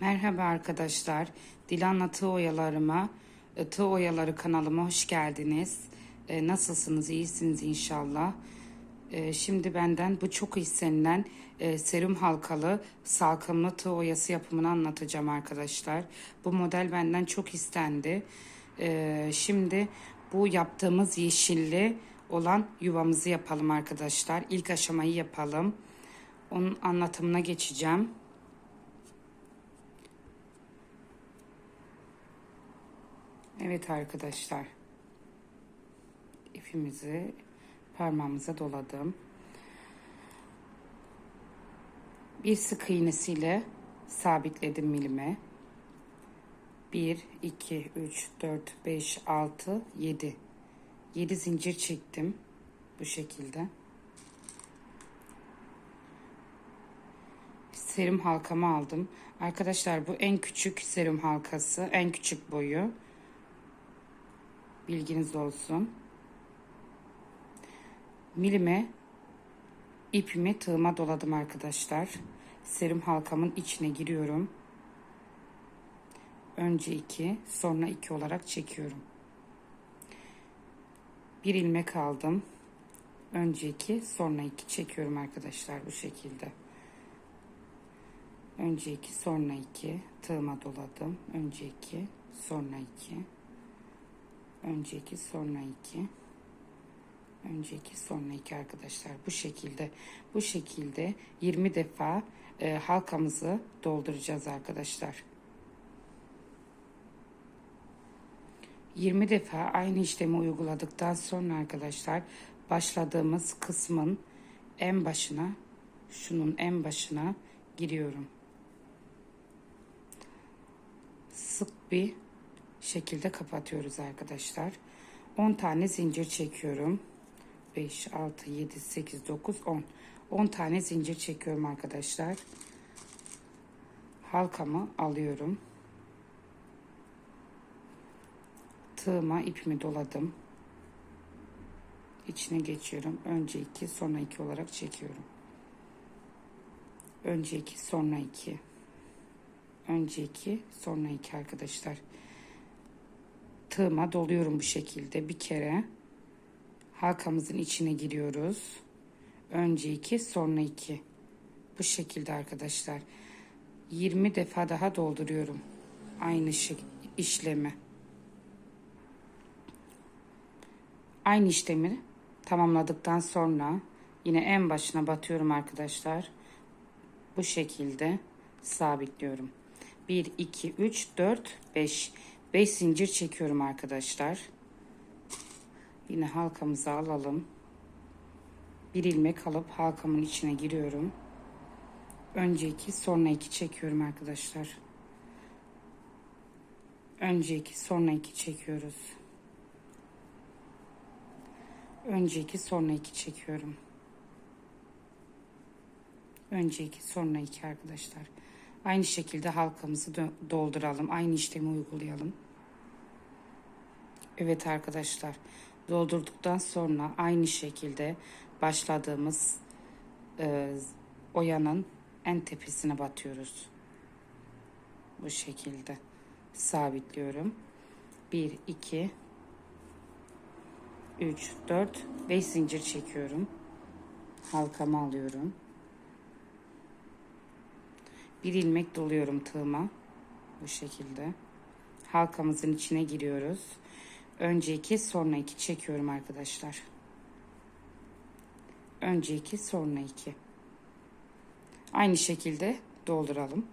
Merhaba arkadaşlar. Dilan'la tığ oyalarıma, e, tığ oyaları kanalıma hoş geldiniz. E, Nasılsınız? İyisiniz inşallah. E, Şimdi benden bu çok istenilen e, serum halkalı salkımlı tığ oyası yapımını anlatacağım arkadaşlar. Bu model benden çok istendi. E, Şimdi bu yaptığımız yeşilli olan yuvamızı yapalım arkadaşlar. İlk aşamayı yapalım. Onun anlatımına geçeceğim. Evet arkadaşlar. İpimizi parmağımıza doladım. Bir sık iğnesiyle sabitledim milime. 1, 2, 3, 4, 5, 6, 7. 7 zincir çektim. Bu şekilde. Serum halkamı aldım. Arkadaşlar bu en küçük serum halkası. En küçük boyu. Bilginiz olsun. Milime ipimi tığıma doladım arkadaşlar. Serum halkamın içine giriyorum. Önce 2, sonra 2 olarak çekiyorum. Bir ilmek aldım. Önce 2, sonra 2 çekiyorum arkadaşlar bu şekilde. Önce 2, sonra 2 tığıma doladım. Önce 2, sonra 2 önceki sonra iki. Önceki sonra iki arkadaşlar. Bu şekilde bu şekilde 20 defa e, halkamızı dolduracağız arkadaşlar. 20 defa aynı işlemi uyguladıktan sonra arkadaşlar başladığımız kısmın en başına şunun en başına giriyorum. Sık bir şekilde kapatıyoruz arkadaşlar. 10 tane zincir çekiyorum. 5, 6, 7, 8, 9, 10. 10 tane zincir çekiyorum arkadaşlar. Halkamı alıyorum. Tığıma ipimi doladım. İçine geçiyorum. Önce 2, sonra 2 olarak çekiyorum. Önce 2, sonra 2. Önce 2, sonra 2 arkadaşlar. Tığıma doluyorum bu şekilde bir kere. Halkamızın içine giriyoruz. Önce 2, sonra 2. Bu şekilde arkadaşlar. 20 defa daha dolduruyorum. Aynı şey, işlemi. Aynı işlemi tamamladıktan sonra yine en başına batıyorum arkadaşlar. Bu şekilde sabitliyorum. 1, 2, 3, 4, 5. 5 zincir çekiyorum arkadaşlar. Yine halkamızı alalım. Bir ilmek alıp halkamın içine giriyorum. Önce 2, sonra 2 çekiyorum arkadaşlar. Önce 2, sonra 2 çekiyoruz. Önce 2, sonra 2 çekiyorum. Önce 2, sonra 2 arkadaşlar. Aynı şekilde halkamızı dolduralım. Aynı işlemi uygulayalım. Evet arkadaşlar. Doldurduktan sonra aynı şekilde başladığımız e, oyanın en tepesine batıyoruz. Bu şekilde sabitliyorum. 1, 2, 3, 4, 5 zincir çekiyorum. Halkamı alıyorum. Bir ilmek doluyorum tığıma. Bu şekilde. Halkamızın içine giriyoruz. Önce iki sonra iki çekiyorum arkadaşlar. Önce iki sonra iki. Aynı şekilde dolduralım.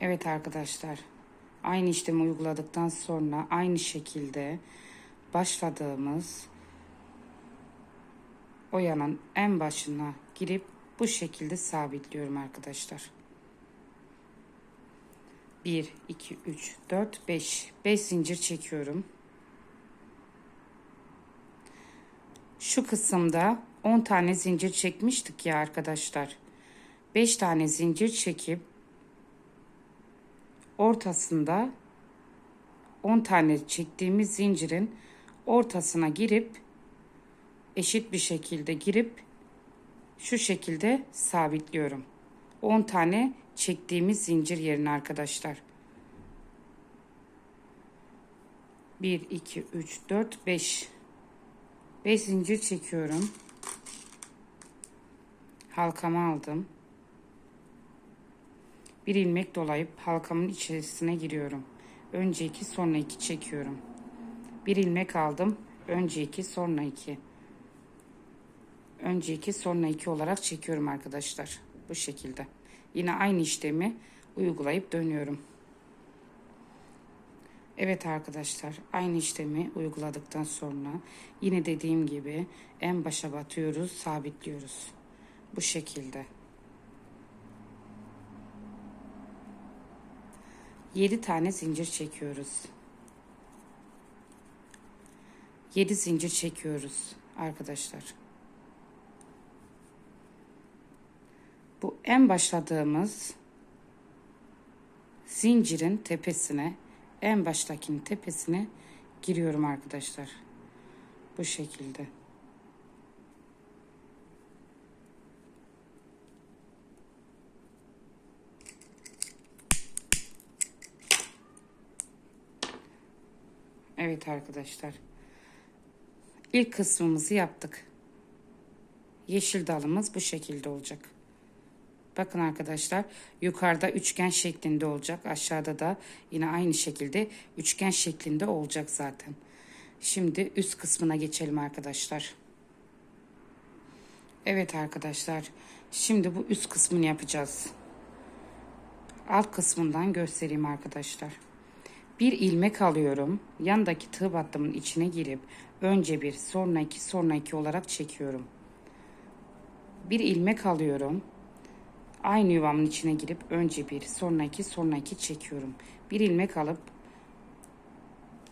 Evet arkadaşlar. Aynı işlemi uyguladıktan sonra aynı şekilde başladığımız oyanın en başına girip bu şekilde sabitliyorum arkadaşlar. 1, 2, 3, 4, 5. 5 zincir çekiyorum. Şu kısımda 10 tane zincir çekmiştik ya arkadaşlar. 5 tane zincir çekip ortasında 10 tane çektiğimiz zincirin ortasına girip eşit bir şekilde girip şu şekilde sabitliyorum. 10 tane çektiğimiz zincir yerine arkadaşlar. 1 2 3 4 5 5 zincir çekiyorum. Halkamı aldım. Bir ilmek dolayıp halkamın içerisine giriyorum. Önce 2 sonra 2 çekiyorum. Bir ilmek aldım. Önce 2 sonra 2. Önce 2 sonra 2 olarak çekiyorum arkadaşlar. Bu şekilde. Yine aynı işlemi uygulayıp dönüyorum. Evet arkadaşlar aynı işlemi uyguladıktan sonra yine dediğim gibi en başa batıyoruz sabitliyoruz. Bu şekilde. 7 tane zincir çekiyoruz. 7 zincir çekiyoruz arkadaşlar. Bu en başladığımız zincirin tepesine en baştakinin tepesine giriyorum arkadaşlar. Bu şekilde. Evet arkadaşlar. İlk kısmımızı yaptık. Yeşil dalımız bu şekilde olacak. Bakın arkadaşlar yukarıda üçgen şeklinde olacak. Aşağıda da yine aynı şekilde üçgen şeklinde olacak zaten. Şimdi üst kısmına geçelim arkadaşlar. Evet arkadaşlar. Şimdi bu üst kısmını yapacağız. Alt kısmından göstereyim arkadaşlar. Bir ilmek alıyorum. Yandaki tığ battımın içine girip önce bir sonra iki sonra iki olarak çekiyorum. Bir ilmek alıyorum. Aynı yuvamın içine girip önce bir sonra iki sonra iki çekiyorum. Bir ilmek alıp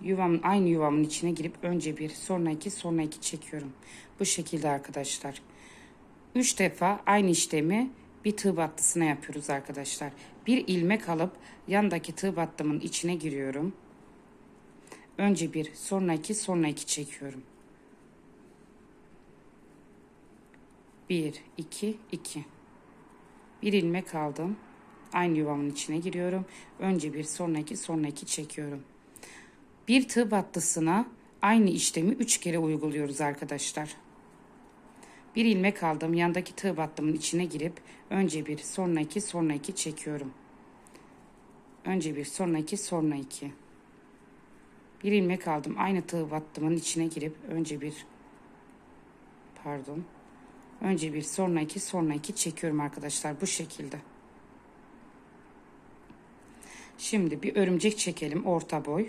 yuvamın aynı yuvamın içine girip önce bir sonra iki sonra iki çekiyorum. Bu şekilde arkadaşlar. Üç defa aynı işlemi bir tığ battısına yapıyoruz arkadaşlar. Bir ilmek alıp yandaki tığ battımın içine giriyorum. Önce bir, sonra iki, sonra iki çekiyorum. Bir, iki, iki. Bir ilmek aldım. Aynı yuvamın içine giriyorum. Önce bir, sonra iki, sonra iki çekiyorum. Bir tığ battısına aynı işlemi üç kere uyguluyoruz arkadaşlar. Bir ilmek aldım. Yandaki tığ battımın içine girip önce bir, sonra iki, sonra iki çekiyorum. Önce bir, sonra iki, sonra iki. Bir ilmek aldım. Aynı tığ battımın içine girip önce bir pardon. Önce bir, sonra iki, sonra iki çekiyorum arkadaşlar bu şekilde. Şimdi bir örümcek çekelim orta boy.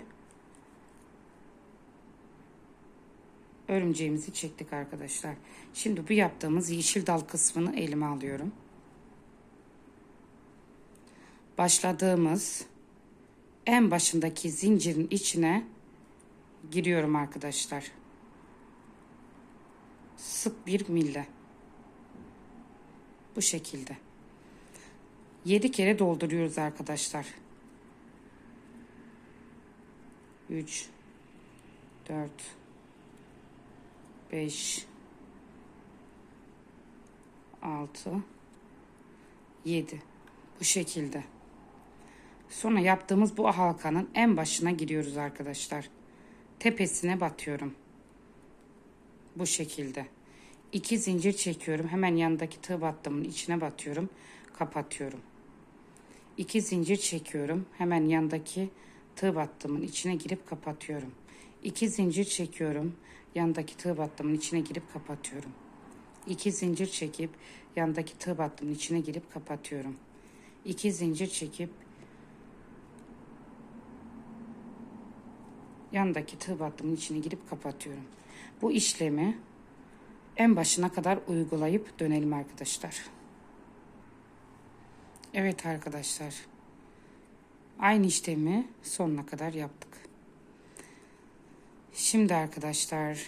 örümceğimizi çektik arkadaşlar. Şimdi bu yaptığımız yeşil dal kısmını elime alıyorum. Başladığımız en başındaki zincirin içine giriyorum arkadaşlar. Sık bir mille. Bu şekilde. 7 kere dolduruyoruz arkadaşlar. 3 4 5 6 7 bu şekilde. Sonra yaptığımız bu halkanın en başına giriyoruz arkadaşlar. Tepesine batıyorum. Bu şekilde. İki zincir çekiyorum. Hemen yanındaki tığ battımın içine batıyorum. Kapatıyorum. İki zincir çekiyorum. Hemen yandaki tığ battımın içine girip kapatıyorum. İki zincir çekiyorum yandaki tığ battımın içine girip kapatıyorum. İki zincir çekip yandaki tığ battımın içine girip kapatıyorum. İki zincir çekip yandaki tığ battımın içine girip kapatıyorum. Bu işlemi en başına kadar uygulayıp dönelim arkadaşlar. Evet arkadaşlar. Aynı işlemi sonuna kadar yaptık. Şimdi arkadaşlar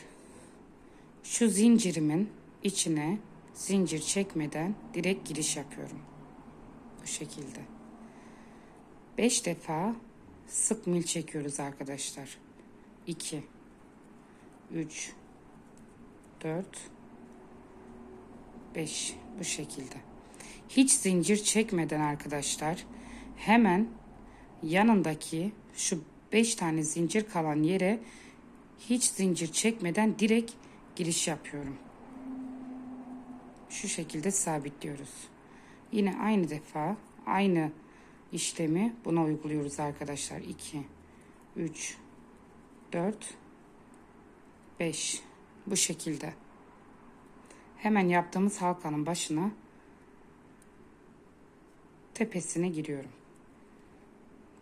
şu zincirimin içine zincir çekmeden direkt giriş yapıyorum. Bu şekilde. 5 defa sık mil çekiyoruz arkadaşlar. 2 3 4 5 bu şekilde. hiç zincir çekmeden arkadaşlar hemen yanındaki şu 5 tane zincir kalan yere hiç zincir çekmeden direkt giriş yapıyorum. Şu şekilde sabitliyoruz. Yine aynı defa aynı işlemi buna uyguluyoruz arkadaşlar. 2 3 4 5 bu şekilde. Hemen yaptığımız halkanın başına tepesine giriyorum.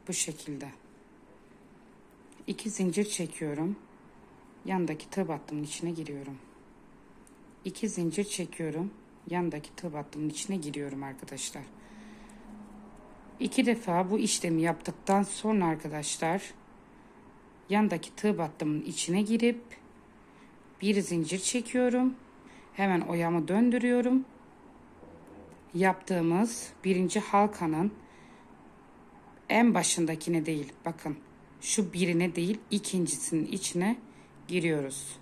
Bu şekilde. İki zincir çekiyorum. Yandaki tığ battımın içine giriyorum. İki zincir çekiyorum. Yandaki tığ battımın içine giriyorum arkadaşlar. İki defa bu işlemi yaptıktan sonra arkadaşlar yandaki tığ battımın içine girip bir zincir çekiyorum. Hemen oyamı döndürüyorum. Yaptığımız birinci halkanın en başındakine değil bakın şu birine değil ikincisinin içine giriyoruz.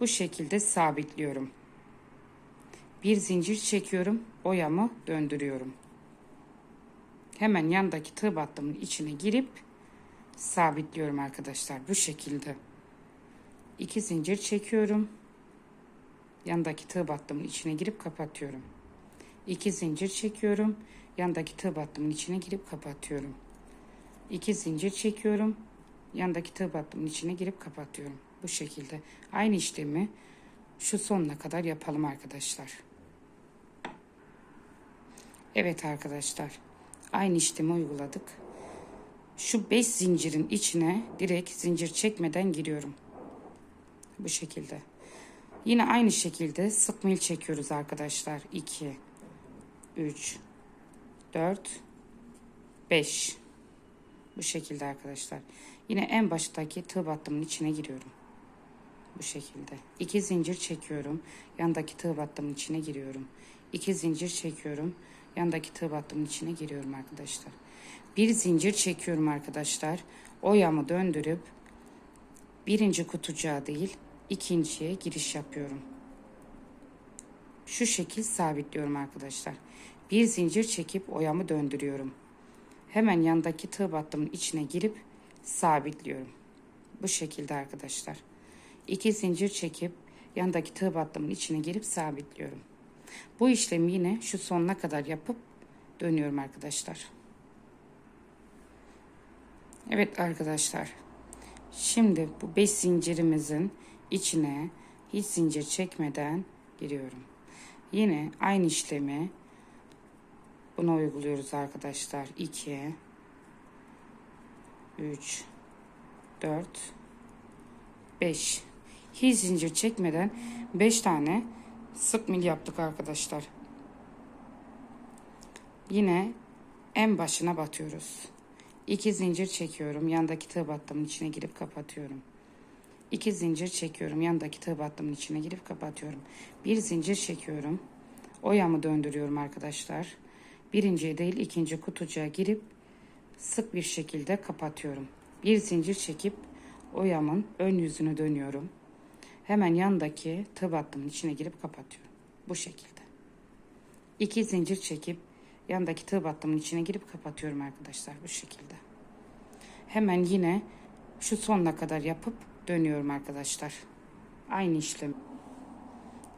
Bu şekilde sabitliyorum. Bir zincir çekiyorum, oyamı döndürüyorum. Hemen yandaki tığ battımın içine girip sabitliyorum arkadaşlar bu şekilde. İki zincir çekiyorum. Yandaki tığ battımın içine girip kapatıyorum. İki zincir çekiyorum. Yandaki tığ battımın içine girip kapatıyorum. İki zincir çekiyorum. Yandaki tığ battımın içine girip kapatıyorum. Bu şekilde. Aynı işlemi şu sonuna kadar yapalım arkadaşlar. Evet arkadaşlar. Aynı işlemi uyguladık. Şu 5 zincirin içine direkt zincir çekmeden giriyorum. Bu şekilde. Yine aynı şekilde sık mil çekiyoruz arkadaşlar. 2 3 4 5 bu şekilde arkadaşlar. Yine en baştaki tığ battımın içine giriyorum. Bu şekilde. İki zincir çekiyorum. Yandaki tığ battımın içine giriyorum. İki zincir çekiyorum. Yandaki tığ battımın içine giriyorum arkadaşlar. Bir zincir çekiyorum arkadaşlar. Oyamı döndürüp birinci kutucuğa değil ikinciye giriş yapıyorum. Şu şekil sabitliyorum arkadaşlar. Bir zincir çekip oyamı döndürüyorum. Hemen yandaki tığ battımın içine girip sabitliyorum. Bu şekilde arkadaşlar. İki zincir çekip yandaki tığ battımın içine girip sabitliyorum. Bu işlemi yine şu sonuna kadar yapıp dönüyorum arkadaşlar. Evet arkadaşlar. Şimdi bu 5 zincirimizin içine hiç zincir çekmeden giriyorum. Yine aynı işlemi buna uyguluyoruz arkadaşlar. 2 3 4 5 hiç zincir çekmeden 5 tane sık mil yaptık arkadaşlar. Yine en başına batıyoruz. 2 zincir çekiyorum. Yandaki tığ battımın içine girip kapatıyorum. 2 zincir çekiyorum. Yandaki tığ içine girip kapatıyorum. Bir zincir çekiyorum. Oyamı döndürüyorum arkadaşlar. Birinci değil ikinci kutucuğa girip sık bir şekilde kapatıyorum. Bir zincir çekip oyamın ön yüzünü dönüyorum. Hemen yandaki tığ battımın içine girip kapatıyorum. Bu şekilde. İki zincir çekip yandaki tığ battımın içine girip kapatıyorum arkadaşlar bu şekilde. Hemen yine şu sonuna kadar yapıp dönüyorum arkadaşlar. Aynı işlem.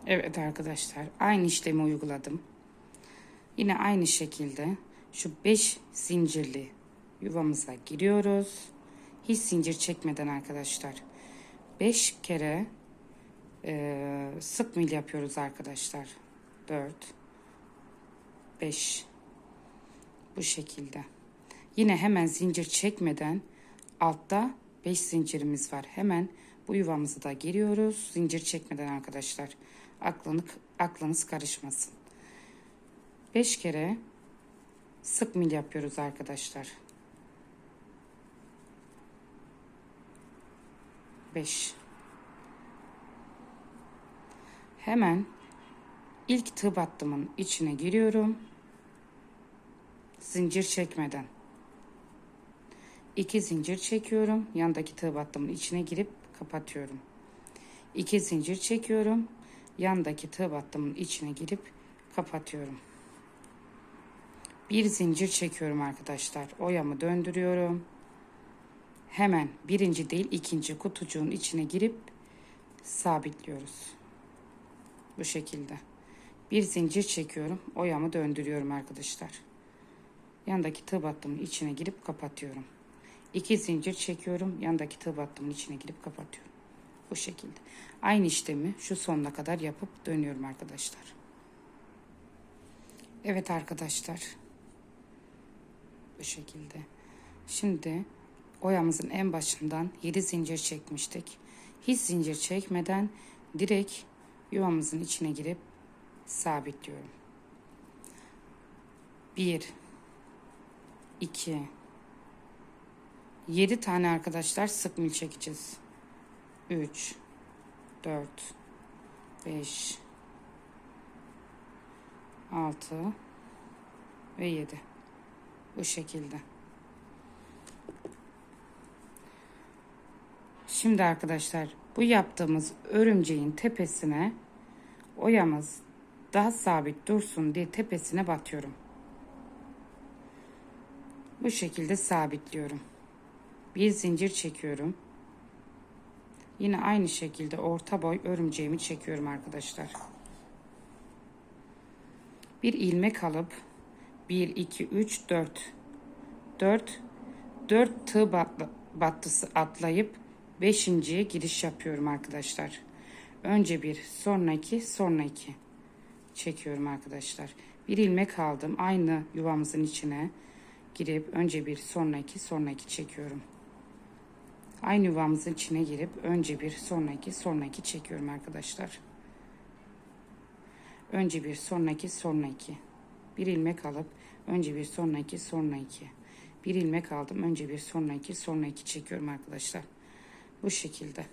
Evet arkadaşlar aynı işlemi uyguladım. Yine aynı şekilde şu 5 zincirli yuvamıza giriyoruz. Hiç zincir çekmeden arkadaşlar. 5 kere e, sık mil yapıyoruz arkadaşlar. 4 5 bu şekilde. Yine hemen zincir çekmeden altta 5 zincirimiz var. Hemen bu yuvamızı da giriyoruz. Zincir çekmeden arkadaşlar. Aklını, aklınız karışmasın. 5 kere sık mil yapıyoruz arkadaşlar. 5 Hemen ilk tığ battımın içine giriyorum. Zincir çekmeden. 2 zincir çekiyorum. Yandaki tığ battımın içine girip kapatıyorum. 2 zincir çekiyorum. Yandaki tığ battımın içine girip kapatıyorum. Bir zincir çekiyorum arkadaşlar. Oyamı döndürüyorum. Hemen birinci değil ikinci kutucuğun içine girip sabitliyoruz. Bu şekilde. Bir zincir çekiyorum. Oyamı döndürüyorum arkadaşlar. Yandaki tığ battımın içine girip kapatıyorum. İki zincir çekiyorum. Yandaki tığ battımın içine girip kapatıyorum. Bu şekilde. Aynı işlemi şu sonuna kadar yapıp dönüyorum arkadaşlar. Evet arkadaşlar. Bu şekilde. Şimdi oyamızın en başından 7 zincir çekmiştik. Hiç zincir çekmeden direkt yuvamızın içine girip sabitliyorum. 1 2 7 tane arkadaşlar sık mil çekeceğiz. 3 4 5 6 ve 7 bu şekilde. Şimdi arkadaşlar bu yaptığımız örümceğin tepesine oyamız daha sabit dursun diye tepesine batıyorum. Bu şekilde sabitliyorum. Bir zincir çekiyorum. Yine aynı şekilde orta boy örümceğimi çekiyorum arkadaşlar. Bir ilmek alıp 1 2 3 4 4 4 tığ battısı atlayıp 5.ye giriş yapıyorum arkadaşlar. Önce bir, sonra iki, sonra iki çekiyorum arkadaşlar. Bir ilmek aldım. Aynı yuvamızın içine girip önce bir, sonra iki, sonra iki çekiyorum. Aynı yuvamızın içine girip önce bir, sonra iki, sonra iki çekiyorum arkadaşlar. Önce bir, sonra iki, sonra iki. Bir ilmek alıp önce bir, sonra iki, sonra iki. Bir ilmek aldım. Önce bir, sonra iki, sonra iki çekiyorum arkadaşlar. Bu şekilde.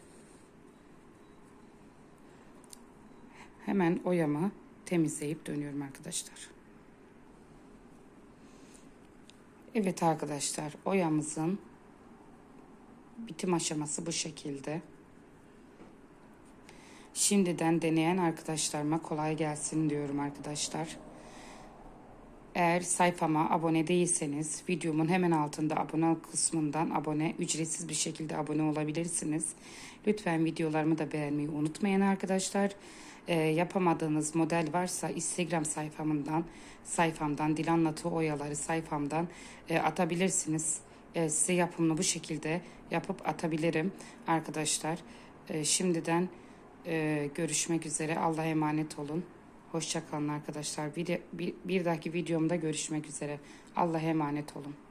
Hemen oyamı temizleyip dönüyorum arkadaşlar. Evet arkadaşlar oyamızın bitim aşaması bu şekilde. Şimdiden deneyen arkadaşlarıma kolay gelsin diyorum arkadaşlar. Eğer sayfama abone değilseniz videomun hemen altında abone kısmından abone ücretsiz bir şekilde abone olabilirsiniz. Lütfen videolarımı da beğenmeyi unutmayın arkadaşlar. Ee, yapamadığınız model varsa Instagram sayfamdan sayfamdan Dilan Tığ Oyaları sayfamdan e, atabilirsiniz. E, size yapımını bu şekilde yapıp atabilirim arkadaşlar. E, şimdiden e, görüşmek üzere. Allah'a emanet olun. Hoşçakalın arkadaşlar. Bir, bir, bir dahaki videomda görüşmek üzere. Allah'a emanet olun.